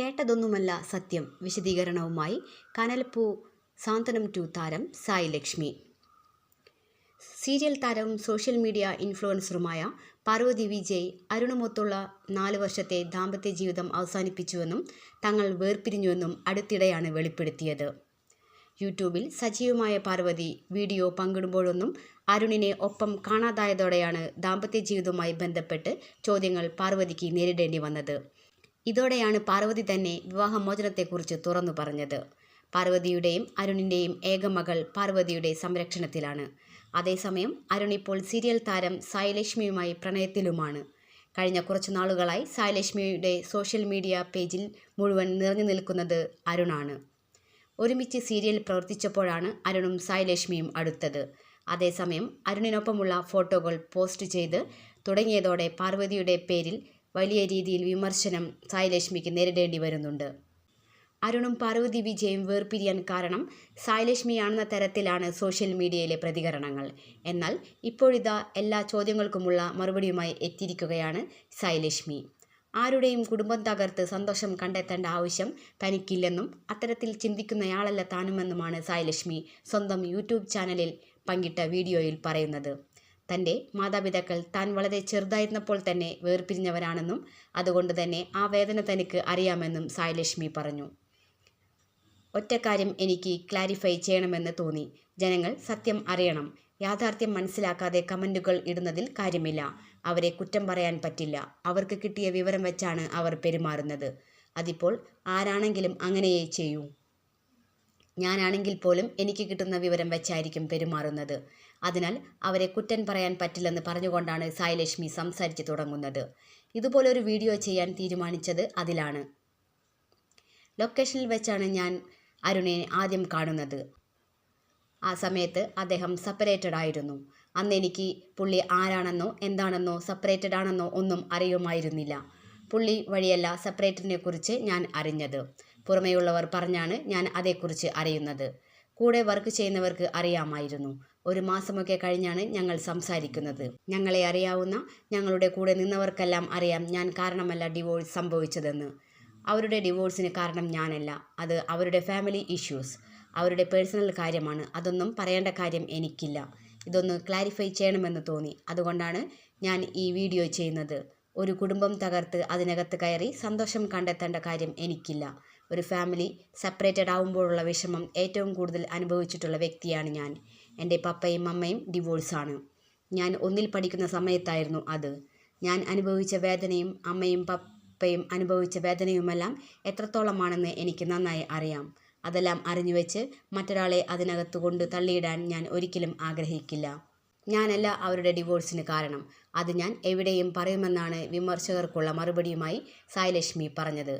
കേട്ടതൊന്നുമല്ല സത്യം. വിശദീകരണവുമായി കനൽപ്പൂ സാന്ത്വനം ടു താരം സായി ലക്ഷ്മി. സീരിയൽ താരവും സോഷ്യൽ മീഡിയ ഇൻഫ്ലുവൻസറുമായ പാർവതി വിജയ് അരുണുമൊത്തുള്ള നാല് വർഷത്തെ ദാമ്പത്യ ജീവിതം അവസാനിപ്പിച്ചുവെന്നും തങ്ങൾ വേർപിരിഞ്ഞുവെന്നും അടുത്തിടെയാണ് വെളിപ്പെടുത്തിയത്. യൂട്യൂബിൽ സജീവമായ പാർവതി വീഡിയോ പങ്കിടുമ്പോഴൊന്നും അരുണിനെ ഒപ്പം കാണാതായതോടെയാണ് ദാമ്പത്യ ജീവിതവുമായി ബന്ധപ്പെട്ട് ചോദ്യങ്ങൾ പാർവതിക്ക് നേരിടേണ്ടി വന്നത്. ഇതോടെയാണ് പാർവതി തന്നെ വിവാഹമോചനത്തെക്കുറിച്ച് തുറന്നു പറഞ്ഞത്. പാർവതിയുടെയും അരുണിന്റെയും ഏക മകൾ പാർവതിയുടെ സംരക്ഷണത്തിലാണ്. അതേസമയം അരുൺ ഇപ്പോൾ സീരിയൽ താരം സായിലക്ഷ്മിയുമായി പ്രണയത്തിലുമാണ്. കഴിഞ്ഞ കുറച്ചു നാളുകളായി സായിലക്ഷ്മിയുടെ സോഷ്യൽ മീഡിയ പേജിൽ മുഴുവൻ നിറഞ്ഞു നിൽക്കുന്നത് അരുണാണ്. ഒരുമിച്ച് സീരിയൽ പ്രവർത്തിച്ചപ്പോഴാണ് അരുണും സായിലക്ഷ്മിയും അടുത്തത്. അതേസമയം അരുണിനൊപ്പമുള്ള ഫോട്ടോകൾ പോസ്റ്റ് ചെയ്ത് തുടങ്ങിയതോടെ പാർവതിയുടെ പേരിൽ വലിയ രീതിയിൽ വിമർശനം സായിലക്ഷ്മിക്ക് നേരിടേണ്ടി വരുന്നുണ്ട്. അരുണും പാർവതി വിജയും വേർപിരിയാൻ കാരണം സായിലക്ഷ്മിയാണെന്ന തരത്തിലാണ് സോഷ്യൽ മീഡിയയിലെ പ്രതികരണങ്ങൾ. എന്നാൽ ഇപ്പോഴിതാ എല്ലാ ചോദ്യങ്ങൾക്കുമുള്ള മറുപടിയുമായി എത്തിയിരിക്കുകയാണ് സായിലക്ഷ്മി. ആരുടെയും കുടുംബം തകർത്ത് സന്തോഷം കണ്ടെത്തേണ്ട ആവശ്യം തനിക്കില്ലെന്നും അത്തരത്തിൽ ചിന്തിക്കുന്നയാളല്ല താനുമെന്നുമാണ് സായിലക്ഷ്മി സ്വന്തം യൂട്യൂബ് ചാനലിൽ പങ്കിട്ട വീഡിയോയിൽ പറയുന്നത്. തന്റെ മാതാപിതാക്കൾ താൻ വളരെ ചെറുതായിരുന്നപ്പോൾ തന്നെ വേർപിരിഞ്ഞവരാണെന്നും അതുകൊണ്ട് തന്നെ ആ വേദന തനിക്ക് അറിയാമെന്നും സായിലക്ഷ്മി പറഞ്ഞു. ഒറ്റക്കാര്യം എനിക്ക് ക്ലാരിഫൈ ചെയ്യണമെന്ന് തോന്നി. ജനങ്ങൾ സത്യം അറിയണം. യാഥാർത്ഥ്യം മനസ്സിലാക്കാതെ കമന്റുകൾ ഇടുന്നതിൽ കാര്യമില്ല. അവരെ കുറ്റം പറയാൻ പറ്റില്ല. അവർക്ക് കിട്ടിയ വിവരം വെച്ചാണ് അവർ പെരുമാറുന്നത്. അതിപ്പോൾ ആരാണെങ്കിലും അങ്ങനെയേ ചെയ്യൂ. ഞാനാണെങ്കിൽ പോലും എനിക്ക് കിട്ടുന്ന വിവരം വെച്ചായിരിക്കും പെരുമാറുന്നത്. അതിനാൽ അവരെ കുറ്റം പറയാൻ പറ്റില്ലെന്ന് പറഞ്ഞുകൊണ്ടാണ് സായിലക്ഷ്മി സംസാരിച്ചു തുടങ്ങുന്നത്. ഇതുപോലൊരു വീഡിയോ ചെയ്യാൻ തീരുമാനിച്ചത് അതിലാണ്. ലൊക്കേഷനിൽ വെച്ചാണ് ഞാൻ അരുണിനെ ആദ്യം കാണുന്നത്. ആ സമയത്ത് അദ്ദേഹം സെപ്പറേറ്റഡ് ആയിരുന്നു. അന്ന് എനിക്ക് പുള്ളി ആരാണെന്നോ എന്താണെന്നോ സെപ്പറേറ്റഡ് ആണെന്നോ ഒന്നും അറിയുമായിരുന്നില്ല. പുള്ളി വഴിയല്ല സെപ്പറേറ്ററിനെ കുറിച്ച് ഞാൻ അറിഞ്ഞത്. പുറമേയുള്ളവർ പറഞ്ഞാണ് ഞാൻ അതേക്കുറിച്ച് അറിയുന്നത്. കൂടെ വർക്ക് ചെയ്യുന്നവർക്ക് അറിയാമായിരുന്നു. ഒരു മാസമൊക്കെ കഴിഞ്ഞാണ് ഞങ്ങൾ സംസാരിക്കുന്നത്. ഞങ്ങളെ അറിയാവുന്ന ഞങ്ങളുടെ കൂടെ നിന്നവർക്കെല്ലാം അറിയാം ഞാൻ കാരണമല്ല ഡിവോഴ്സ് സംഭവിച്ചതെന്ന്. അവരുടെ ഡിവോഴ്സിന് കാരണം ഞാനല്ല. അത് അവരുടെ ഫാമിലി ഇഷ്യൂസ് അവരുടെ പേഴ്സണൽ കാര്യമാണ്. അതൊന്നും പറയേണ്ട കാര്യം എനിക്കില്ല. ഇതൊന്ന് ക്ലാരിഫൈ ചെയ്യണമെന്ന് തോന്നി. അതുകൊണ്ടാണ് ഞാൻ ഈ വീഡിയോ ചെയ്യുന്നത്. ഒരു കുടുംബം തകർത്ത് അതിനകത്ത് കയറി സന്തോഷം കണ്ടെത്തേണ്ട കാര്യം എനിക്കില്ല. ഒരു ഫാമിലി സെപ്പറേറ്റഡ് ആവുമ്പോഴുള്ള വിഷമം ഏറ്റവും കൂടുതൽ അനുഭവിച്ചിട്ടുള്ള വ്യക്തിയാണ് ഞാൻ. എന്റെ പപ്പയും അമ്മയും ഡിവോഴ്സാണ്. ഞാൻ ഒന്നിൽ പഠിക്കുന്ന സമയത്തായിരുന്നു അത്. ഞാൻ അനുഭവിച്ച വേദനയും അമ്മയും പപ്പയും അനുഭവിച്ച വേദനയുമെല്ലാം എത്രത്തോളമാണെന്ന് എനിക്ക് നന്നായി അറിയാം. അതെല്ലാം അറിഞ്ഞു വെച്ച് മറ്റൊരാളെ അതിനകത്ത് കൊണ്ട് തള്ളിയിടാൻ ഞാൻ ഒരിക്കലും ആഗ്രഹിക്കില്ല. ഞാനല്ല അവരുടെ ഡിവോഴ്സിന് കാരണം. അത് ഞാൻ എവിടെയും പറയുമെന്നാണ് വിമർശകർക്കുള്ള മറുപടിയുമായി സായ്ലക്ഷ്മി പറഞ്ഞത്.